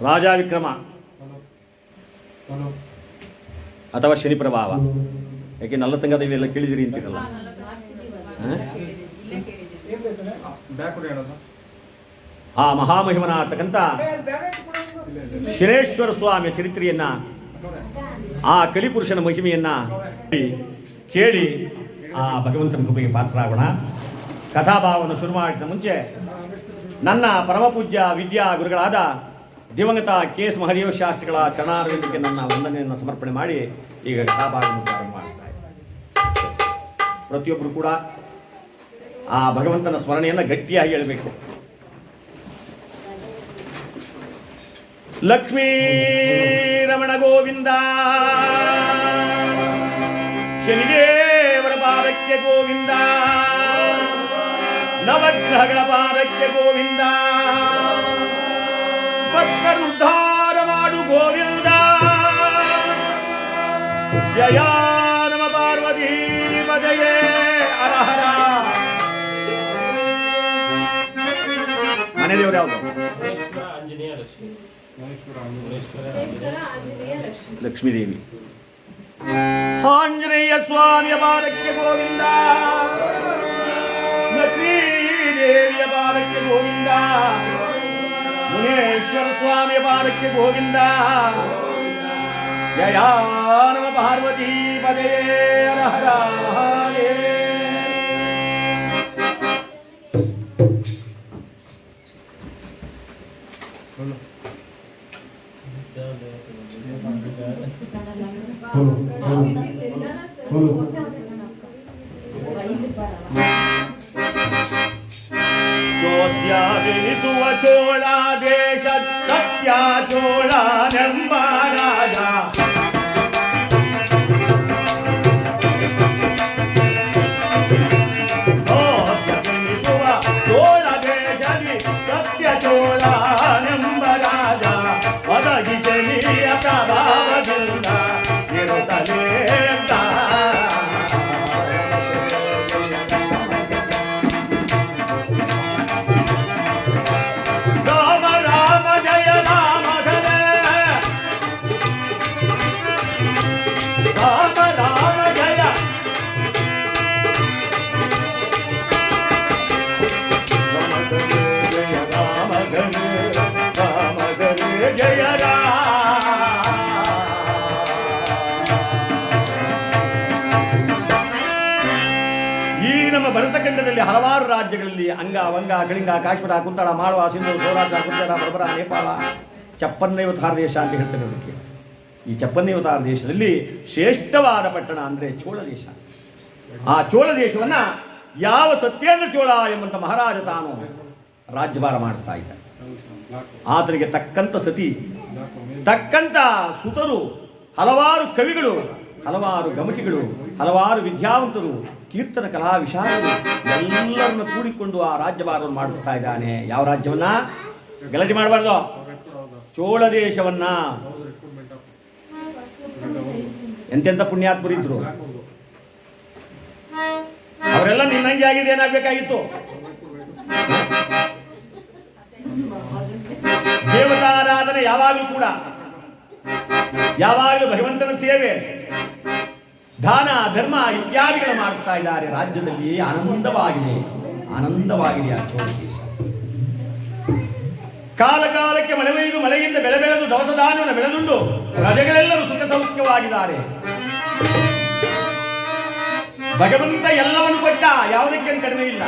ರಾಜ ವಿಕ್ರಮ ಅಥವಾ ಶನಿ ಪ್ರಭಾವ ಯಾಕೆ ನಲ್ಲತಂಗ ದೇವಿ ಎಲ್ಲ ಕೇಳಿದಿರಿ ಅಂತೀರಲ್ಲ? ಹ? ಆ ಮಹಾಮಹಿಮನ ಆಗ್ತಕ್ಕಂಥ ಶಿರೇಶ್ವರ ಸ್ವಾಮಿಯ ಚರಿತ್ರೆಯನ್ನ ಆ ಕಲಿಪುರುಷನ ಮಹಿಮೆಯನ್ನ ಕೇಳಿ ಆ ಭಗವಂತನ ಕೃಪೆಗೆ ಪಾತ್ರರಾಗೋಣ. ಕಥಾಭಾವವನ್ನು ಶುರು ಮಾಡಿದ ಮುಂಚೆ ನನ್ನ ಪರಮಪೂಜ್ಯ ವಿದ್ಯಾ ಗುರುಗಳಾದ ದಿವಂಗತ ಕೆ ಎಸ್ ಮಹದೇವ ಶಾಸ್ತ್ರಿಗಳ ಚರಣಾರವಿಂದಕ್ಕೆ ನನ್ನ ವಂದನೆಯನ್ನು ಸಮರ್ಪಣೆ ಮಾಡಿ ಈಗ ಕಥಾಭಾಗವನ್ನು ಪ್ರಾರಂಭ ಮಾಡ್ತಾ ಪ್ರತಿಯೊಬ್ಬರು ಕೂಡ ಆ ಭಗವಂತನ ಸ್ಮರಣೆಯನ್ನು ಗಟ್ಟಿಯಾಗಿ ಹೇಳಬೇಕು. ಲಕ್ಷ್ಮೀ ರಮಣ ಗೋವಿಂದ, ಶನಿದೇವರ ಪಾದಕ್ಕೆ ಗೋವಿಂದ. ನವಗ್ರಹಗಳ ಪಾದಕ್ಕೆ ಗೋವಿಂದ ಭಕ್ತರುದ್ಧಾರ ಮಾಡು ಗೋವಿಂದ ಜಯ ನಮ ಪಾರ್ವತಿ ಪದಯೇ ಅರಹರ ಮನೆ ದೇವರು ಯಾವುದು ಮುನೇಶ್ವರ ಆಂಜನೇಯ ಲಕ್ಷ್ಮಿ ಮುನೇಶ್ವರ ಆಂಜನೇಯ ಲಕ್ಷ್ಮಿ ಲಕ್ಷ್ಮೀದೇವಿ ಆಂಜನೇಯ ಸ್ವಾಮಿಯ ಬಾಲಕ್ಕೆ ಗೋವಿಂದ ಗೋವಿಂದ ಮುನೇಶ್ವರ ಸ್ವಾಮಿಯ ಬಾಲಕ್ಕೆ ಗೋವಿಂದ ಜಯ ನಮ ಪಾರ್ವತಿ ಪದೇ ಹರ ಹರ ಮಹಾದೇವ. ಚೋದ್ಯಾವಿರಿಸುವ ಚೋಳ ದೇಶ ಸತ್ಯ ಚೋಳ ನೆಂಬ ಭರತಖಂಡದಲ್ಲಿ ಹಲವಾರು ರಾಜ್ಯಗಳಲ್ಲಿ ಅಂಗ, ವಂಗ ಕಳಿಂಗ ಕಾಶ್ಮೀರ ಕುಂತಳ ಮಾಳವ, ಸಿಂಧು ಸೋರಾಸ ಗುಜರ ಬರಬರ ನೇಪಾಳ ಚಪ್ಪನ್ನೈವತ್ತಾರು ದೇಶ ಅಂತ ಹೇಳ್ತಾರೆ ಅದಕ್ಕೆ. ಈ ಚಪ್ಪನ್ನೈವತ್ತಾರು ದೇಶದಲ್ಲಿ ಶ್ರೇಷ್ಠವಾದ ಪಟ್ಟಣ ಅಂದರೆ ಚೋಳ ದೇಶ. ಆ ಚೋಳ ದೇಶವನ್ನು ಯಾವ ಸತ್ಯೇಂದ್ರ ಚೋಳ ಎಂಬಂಥ ಮಹಾರಾಜ ತಾನು ರಾಜ್ಯಭಾರ ಮಾಡ್ತಾ ಇದ್ದ ಆತನಿಗೆ ತಕ್ಕಂಥ ಸತಿ ತಕ್ಕಂಥ ಸುತರು, ಹಲವಾರು ಕವಿಗಳು ಹಲವಾರು ಗಮಟಿಗಳು ಹಲವಾರು ವಿದ್ಯಾವಂತರು, ಕೀರ್ತನ, ಕಲಾ, ವಿಶಾಲರು, ಎಲ್ಲರನ್ನು ಕೂಡಿಕೊಂಡು ಆ ರಾಜ್ಯಭಾರವನ್ನು ಮಾಡುತ್ತಾ ಇದ್ದಾನೆ. ಯಾವ ರಾಜ್ಯವನ್ನ? ಗಲಾಟೆ ಮಾಡಬಾರ್ದು. ಚೋಳ ದೇಶವನ್ನ. ಎಂತೆಂಥ ಪುಣ್ಯಾತ್ಮರಿದ್ರು ಅವರೆಲ್ಲ ನಿನ್ನಂಗೆ ಆಗಿದೆ ಏನಾಗಬೇಕಾಗಿತ್ತು? ದೇವತಾರಾಧನೆ ಯಾವಾಗಲೂ ಕೂಡ. ಯಾವಾಗಲೂ ಭಗವಂತನ ಸೇವೆ. ದಾನ, ಧರ್ಮ ಇತ್ಯಾದಿಗಳು ಮಾಡ್ತಾ ಇದ್ದಾರೆ. ರಾಜ್ಯದಲ್ಲಿ ಆನಂದವಾಗಿದೆ. ಆನಂದವಾಗಿದೆ ಆ ಚೋಳ ದೇಶ. ಕಾಲ ಕಾಲಕ್ಕೆ ಮಳೆ ಒಯ್ದು ಮಳೆಯಿಂದ ಬೆಳೆ ಬೆಳೆದು ದವಸ ಧಾನ್ಯವನ್ನು ಬೆಳೆದುಂಡು ಪ್ರಜೆಗಳೆಲ್ಲರೂ ಸುಖ ಸೌಖ್ಯವಾಗಿದ್ದಾರೆ. ಭಗವಂತ ಎಲ್ಲವನ್ನು ಕೊಟ್ಟ ಯಾವುದಕ್ಕೇನು ಕಡಿಮೆ ಇಲ್ಲ.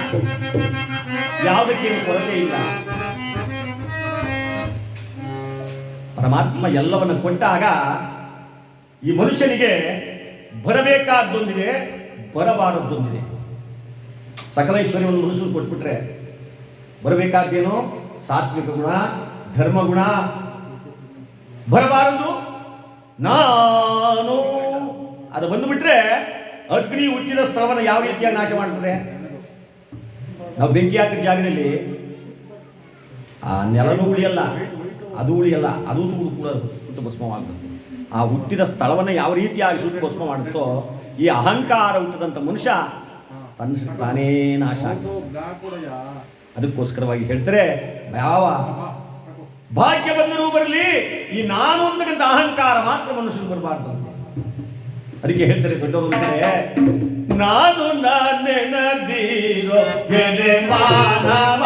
ಯಾವುದಕ್ಕೇನು ಕೊರತೆ ಇಲ್ಲ. ಪರಮಾತ್ಮ ಎಲ್ಲವನ್ನು ಕೊಟ್ಟಾಗ ಈ ಮನುಷ್ಯನಿಗೆ ಬರಬೇಕಾದ್ದೊಂದಿದೆ, ಬರಬಾರದ್ದೊಂದಿದೆ. ಸಕಲ ಐಶ್ವರ್ಯವನ್ನು ಮನುಷ್ಯರು ಕೊಟ್ಬಿಟ್ರೆ ಬರಬೇಕಾದ್ದೇನು? ಸಾತ್ವಿಕ ಗುಣ ಧರ್ಮಗುಣ ಬರಬಾರದು? ನಾನು. ಅದು ಬಂದುಬಿಟ್ರೆ ಅಗ್ನಿ ಹುಟ್ಟಿದ ಸ್ಥಳವನ್ನು ಯಾವ ರೀತಿಯಾಗಿ ನಾಶ ಮಾಡ್ತದೆ? ನಾವು ಬೆಂಕಿ ಹಾಕಿದ ಜಾಗದಲ್ಲಿ, ಆ ನೆಲನೂ ಉಳಿಯಲ್ಲ, ಅದು ಉಳಿಯಲ್ಲ, ಅದು ಕೂಡ ಸುಟ್ಟು ಭಸ್ಮವಾಗುತ್ತೆ ಆ ಹುಟ್ಟಿದ ಸ್ಥಳವನ್ನು ಯಾವ ರೀತಿಯಾಗಿ ಸುಟ್ಟು ಭಸ್ಮ ಮಾಡುತ್ತೋ ಈ ಅಹಂಕಾರ ಹುಟ್ಟಿದಂಥ ಮನುಷ್ಯ ತನ್ನ ತಾನೇ ನಾಶ ಅದಕ್ಕೋಸ್ಕರವಾಗಿ ಹೇಳ್ತಾರೆ, ಯಾವ ಭಾಗ್ಯ ಬಂದರೂ ಬರಲಿ, ಈ ನಾನು ಅಂತಕ್ಕಂಥ ಅಹಂಕಾರ ಮಾತ್ರ ಮನುಷ್ಯನಿಗೆ ಬರಬಾರ್ದು ಅದಕ್ಕೆ ಹೇಳ್ತಾರೆ ದೊಡ್ಡವರು ನಾನು ನಾನೇ ಎಲೆ ಮಾನವ.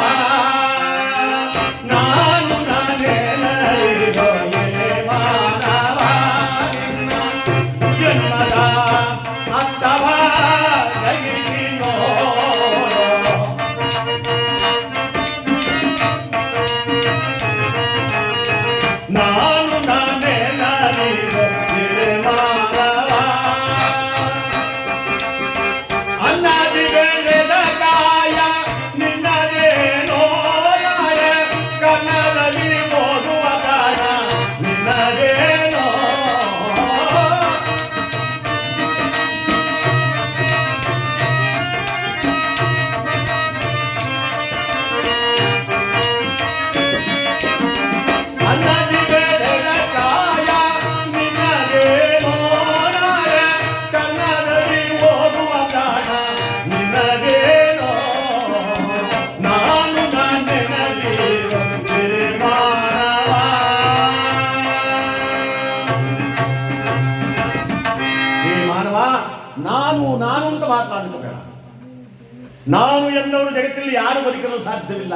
ನಾನು ಎಂದವರು ಜಗತ್ತಿನಲ್ಲಿ ಯಾರು ಬದುಕಲು ಸಾಧ್ಯವಿಲ್ಲ.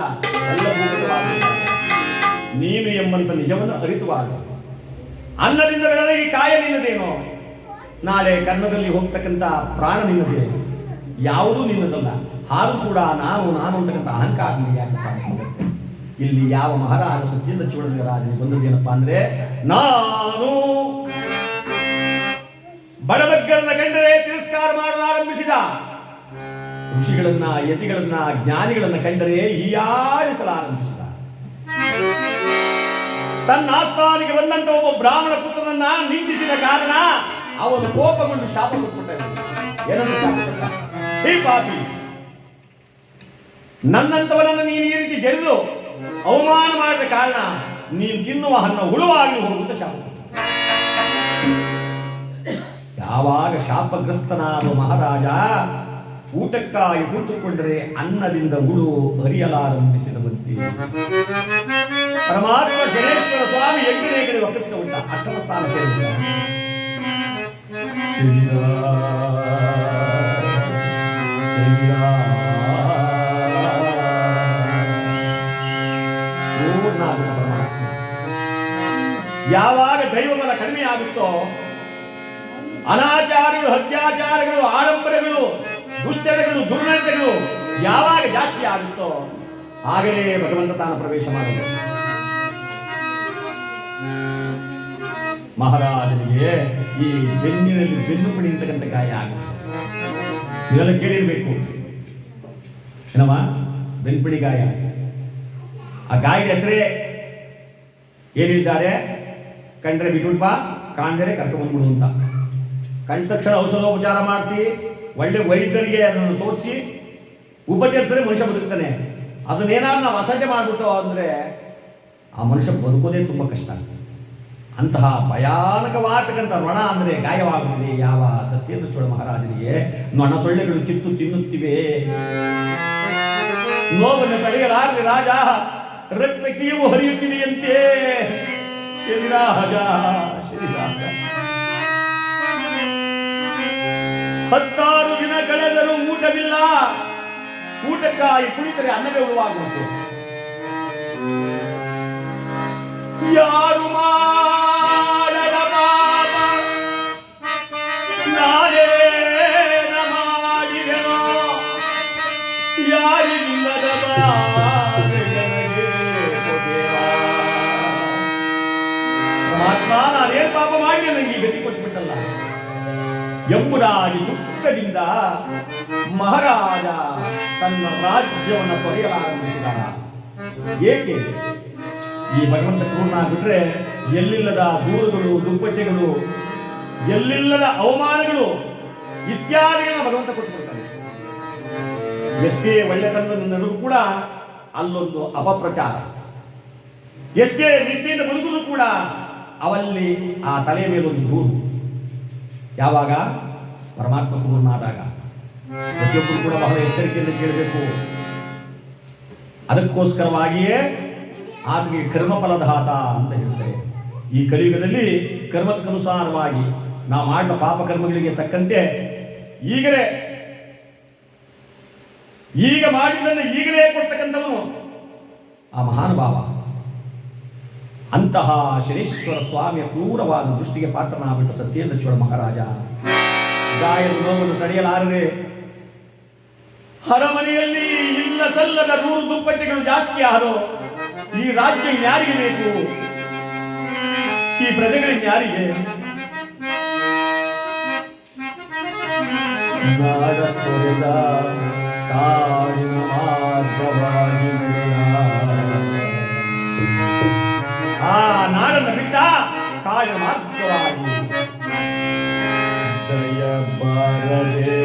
ನೀನು ಎಂಬಂತ ನಿಜವನ್ನು ಅರಿತುವಾಗ, ಅನ್ನದಿಂದ ಬೆಳೆದ ಈ ಕಾಯ ನಿನ್ನದೇನೋ? ನಾಳೆ ಕರ್ಮದಲ್ಲಿ ಹೋಗ್ತಕ್ಕಂಥ ಪ್ರಾಣ ನಿನ್ನದೇ? ಯಾವುದೂ ನಿನ್ನದಲ್ಲ. ಹಾಲು ಕೂಡ ನಾನು ನಾನು ಅಂತಕ್ಕಂಥ ಅಹಂಕಾರ ಇಲ್ಲಿ ಯಾವ ಮಹಾರಾಜ ಸತ್ಯದ ಚೋಳನ ರಾಜನಿಗೆ ಬಂದದ್ದೇನಪ್ಪ ಅಂದ್ರೆ, ನಾನು ಬಡಬಗ್ಗರನ್ನ ಕಂಡರೆ ತಿರಸ್ಕಾರ ಮಾಡಲು ಆರಂಭಿಸಿದ. ಋಷಿಗಳನ್ನ, ಯತಿಗಳನ್ನ, ಜ್ಞಾನಿಗಳನ್ನ ಕಂಡರೆ ಆರಂಭಿಸಿದ ತನ್ನ ಆಸ್ಥಾನಿಗೆ ಬಂದಂತ ಒಬ್ಬ ಬ್ರಾಹ್ಮಣ ಪುತ್ರನನ್ನ ನಿಂದಿಸಿದ ಕಾರಣ ಅವನು ಕೋಪಗೊಂಡು ಶಾಪ ಕೊಟ್ಬಿಟ್ಟ. ನನ್ನಂತವನನ್ನು ನೀನು ಈ ರೀತಿ ಜರಿದು ಅವಮಾನ ಮಾಡಿದ ಕಾರಣ ನೀನು ತಿನ್ನುವ ಹಣ್ಣು ಹುಳುವಾಗಿ ಹೋಗುವಂತ ಶಾಪ ಯಾವಾಗ ಶಾಪಗ್ರಸ್ತನಾದ ಮಹಾರಾಜ ಊಟಕ್ಕಾಗಿ ಕೂತುಕೊಂಡರೆ ಅನ್ನದಿಂದ ಹುಳು ಹರಿಯಲಾರಂಭಿಸಿದವಂತೆ. ಪರಮಾತ್ಮ ಶನೇಶ್ವರ ಸ್ವಾಮಿ ಎಂಟನೇ ಕಡೆ ಒಪ್ಪಿಸಿಕೊಂಡ ಅಷ್ಟಮ ಸ್ಥಾನ ಪರಮಾತ್ಮ. ಯಾವಾಗ ದೈವಬಲ ಕಡಿಮೆ ಆಗುತ್ತೋ ಅನಾಚಾರಗಳು, ಅತ್ಯಾಚಾರಗಳು, ಆಡಂಬರಗಳು ದುಶ್ಚರಗಳು ದುರ್ನಡತೆಗಳು ಯಾವಾಗ ಜಾಸ್ತಿ ಆಗುತ್ತೋ ಆಗಲೇ ಭಗವಂತ ತಾನು ಪ್ರವೇಶ ಮಾಡಬೇಕು ಮಹಾರಾಜನಿಗೆ ಈ ಬೆನ್ನಿನಲ್ಲಿ ಬೆನ್ನು ಪಡಿ ಅಂತಕ್ಕಂಥ ಗಾಯ ಆಗುತ್ತೆ. ಇದೆಲ್ಲ ಕೇಳಿರ್ಬೇಕು. ಏನಮ್ಮ? ಬೆನ್ಪಿಡಿ ಗಾಯ. ಆ ಗಾಯದ ಹೆಸರೇ ಏನಿದ್ದಾರೆ? ಕಂಡ್ರೆ ಬಿಟ್ಬಿಡ್ಪ ಕಾಣ್ದರೆ ಕರ್ಕೊಂಡ್ಬಂದ್ಬಿಡು ಅಂತ. ಕಂಡ ತಕ್ಷಣ ಔಷಧೋಪಚಾರ ಮಾಡಿಸಿ ಒಳ್ಳೆ ವೈದ್ಯರಿಗೆ ಅದನ್ನು ತೋರಿಸಿ ಉಪಚರಿಸಿದ್ರೆ ಮನುಷ್ಯ ಬದುಕ್ತಾನೆ. ಅದನ್ನೇನಾದ್ರು ನಾವು ಅಸಡ್ಡೆ ಮಾಡಿಬಿಟ್ಟು ಅಂದರೆ ಆ ಮನುಷ್ಯ ಬದುಕೋದೇ ತುಂಬ ಕಷ್ಟ ಅಂತಹ ಭಯಾನಕವಾಗತಕ್ಕಂಥ ನೊಣ ಅಂದರೆ ಗಾಯವಾಗುತ್ತದೆ. ಯಾವ ಸತ್ಯೇಂದ್ರ ಚೋಳ ಮಹಾರಾಜನಿಗೆ ನೊಣ ಸೊಳ್ಳೆಗಳು ಕಿತ್ತು ತಿನ್ನುತ್ತಿವೆ. ನೋವನ್ನು ತಡೆಯಲಾರದೆ ರಾಜ, ರಕ್ತ ಕೀವು ಹರಿಯುತ್ತಿದೆಯಂತೆ. ಶನಿರಾಜ ಶನಿರಾಜ. ಹತ್ತಾರು ದಿನ ಕಳೆದರೂ ಊಟವಿಲ್ಲ. ಊಟಕ್ಕಾಗಿ ಕುಳಿತರೆ ಅನ್ನವೇ ಉಳುವಾಗುವುದು ಯಾರು ಮಾಡದ ಪಾಪ? ನಾನೇನ ಮಾಡಿದೆನೋ? ಯಾರಿಲ್ಲದ ಮಹಾತ್ಮ, ನಾನೇನ್ ಪಾಪ ಮಾಡಿದೆ ನನಗೆ ಗತಿ ಕೊಟ್ಬಿಟ್ಟಲ್ಲ ಎಂಬುದಾಗಿ ದುಃಖದಿಂದ ಮಹಾರಾಜ ತನ್ನ ರಾಜ್ಯವನ್ನು ತೊರೆಯಲಾರಂಭಿಸಿದ ಏಕೆ? ಈ ಭಗವಂತ ಪೂರ್ಣ ಬಿಟ್ರೆ ಎಲ್ಲಿಲ್ಲದ ದೂರುಗಳು, ದುಪ್ಪಟ್ಟೆಗಳು, ಎಲ್ಲಿಲ್ಲದ ಅವಮಾನಗಳು ಇತ್ಯಾದಿಗಳನ್ನು ಭಗವಂತ ಕೊಟ್ಬಿಡ್ತಾನೆ ಎಷ್ಟೇ ಒಳ್ಳೆತನವನ್ನು ನಡೆದು ಕೂಡ ಅಲ್ಲೊಂದು ಅಪಪ್ರಚಾರ. ಎಷ್ಟೇ ನಿಷ್ಠೆಯಿಂದ ಬದುಕಿದ್ರು ಕೂಡ ಅವಲ್ಲಿ ಆ ತಲೆಯ ಮೇಲೊಂದು ದೂರು. ಯಾವಾಗ? ಪರಮಾತ್ಮ ಕುರುನಾದಾಗ ಪ್ರತಿಯೊಬ್ಬರು ಕೂಡ ಬಹಳ ಎಚ್ಚರಿಕೆಯಿಂದ ಕೇಳಬೇಕು. ಅದಕ್ಕೋಸ್ಕರವಾಗಿಯೇ ಆತನಿಗೆ ಕರ್ಮಫಲದಾತ ಅಂತ ಹೇಳ್ತಾರೆ. ಈ ಕಲಿಯುಗದಲ್ಲಿ ಕರ್ಮಕ್ಕನುಸಾರವಾಗಿ ನಾವು ಮಾಡಿದ ಪಾಪ ಕರ್ಮಗಳಿಗೆ ತಕ್ಕಂತೆ ಈಗಲೇ, ಈಗ ಮಾಡಿದ್ದನ್ನು ಈಗಲೇ ಕೊಡ್ತಕ್ಕಂಥವನು ಆ ಮಹಾನುಭಾವ. ಅಂತಹ ಶನೇಶ್ವರ ಸ್ವಾಮಿಯ ಕ್ರೂರವಾದ ದೃಷ್ಟಿಗೆ ಪಾತ್ರನಾಗ್ಬಿಟ್ಟ ಸತ್ಯೇಂದ್ರ ಚೋಳ ಮಹಾರಾಜ. ಗಾಯದ ನೋವನ್ನು ತಡೆಯಲಾರದೆ ಹರಮನೆಯಲ್ಲಿ ಇಲ್ಲ ಸಲ್ಲದ ನೂರು ದುಪ್ಪಟ್ಟಿಗಳು ಜಾಸ್ತಿ ಆದೋ ಈ ರಾಜ್ಯ ಯಾರಿಗೆ ಬೇಕು? ಈ ಪ್ರಜೆಗಳಿಗೆ ಯಾರಿಗೆ ನಾಡ ಆ ನಾಡನ್ನು ಬಿಟ್ಟ ಕಾಡಿನ ಮಾರ್ಗವಾಗಿ ಜಯ ಬಾರದೆ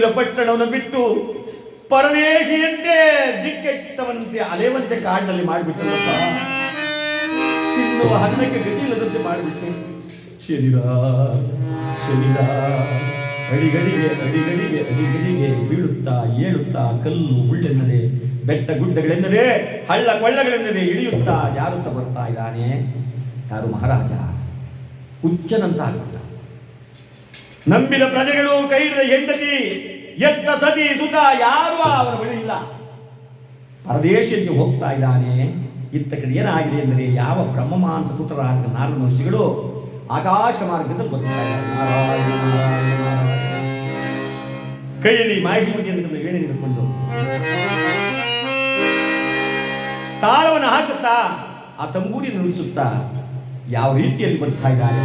ತುಂಬಿದ ಪಟ್ಟಣವನ್ನು ಬಿಟ್ಟು ಪರದೇಶಿಯಂತೆ ದಿಕ್ಕೆಟ್ಟವಂತೆ ಅಲೆವಂತೆ ಕಾಡಿನಲ್ಲಿ ಮಾಡಿಬಿಟ್ಟು ತಿನ್ನುವ ಹಣ್ಣಕ್ಕೆ ಗತಿ ಇಲ್ಲದಂತೆ ಮಾಡಿಬಿಟ್ಟು ಶರೀರ ಶರೀರ ಅಡಿಗಡಿಗೆ ಅಡಿಗಡಿಗೆ ಅಡಿಗಡಿಗೆ ಬೀಳುತ್ತಾ ಏಳುತ್ತಾ ಕಲ್ಲು ಮುಳ್ಳೆನ್ನದೆ, ಬೆಟ್ಟ ಗುಡ್ಡಗಳೆನ್ನದೆ, ಹಳ್ಳ ಕೊಳ್ಳಗಳೆನ್ನದೆ ಇಳಿಯುತ್ತಾ ಜಾರುತ್ತಾ ಬರ್ತಾ ಇದ್ದಾನೆ. ಯಾರು ಮಹಾರಾಜ? ಹುಚ್ಚನಂತ ಆಗುತ್ತ ನಂಬಿದ ಪ್ರಜೆಗಳು ಕೈ ಹಿಡಿದ ಹೆಂಡತಿ ಎತ್ತ ಸತಿ ಸುತ ಯಾರು ಅವರ ಬಳಿ ಇಲ್ಲ. ಪರದೇಶಕ್ಕೆ ಹೋಗ್ತಾ ಇದ್ದಾನೆ. ಇತ್ತ ಕಡೆ ಏನಾಗಿದೆ ಎಂದರೆ ಯಾವ ಬ್ರಹ್ಮಮಾನಸ ಪುತ್ರರಾದ ನಾರದ ಮಹರ್ಷಿಗಳು ಆಕಾಶ ಮಾರ್ಗದಲ್ಲಿ ಬರ್ತಾ. ಕೈಯಲ್ಲಿ ಮಾಹಿತಿ ಅಂತ ವೇಣಿ ನಿಂತ್ಕೊಂಡು. ತಾಳವನ್ನು ಹಾಕುತ್ತಾ ಆ ತಂಬೂರಿ ನುಡಿಸುತ್ತಾ ಯಾವ ರೀತಿಯಲ್ಲಿ ಬರ್ತಾ ಇದ್ದಾರೆ